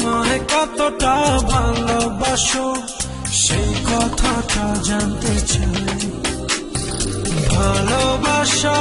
আমায় কতটা ভালোবাসো সেই কথাটা জানতে চাই। ভালোবাসা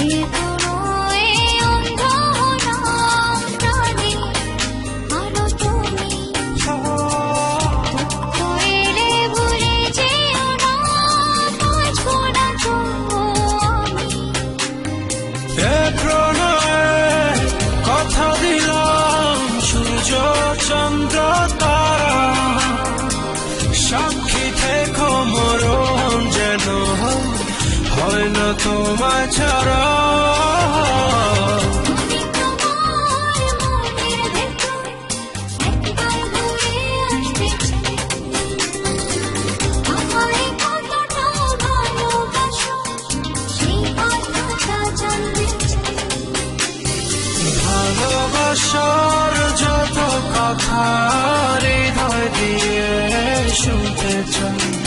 You. হয় না তোমার ছাড়া। ভালোবাসার যত কথা হৃদয় দিয়ে শুনতে চাই।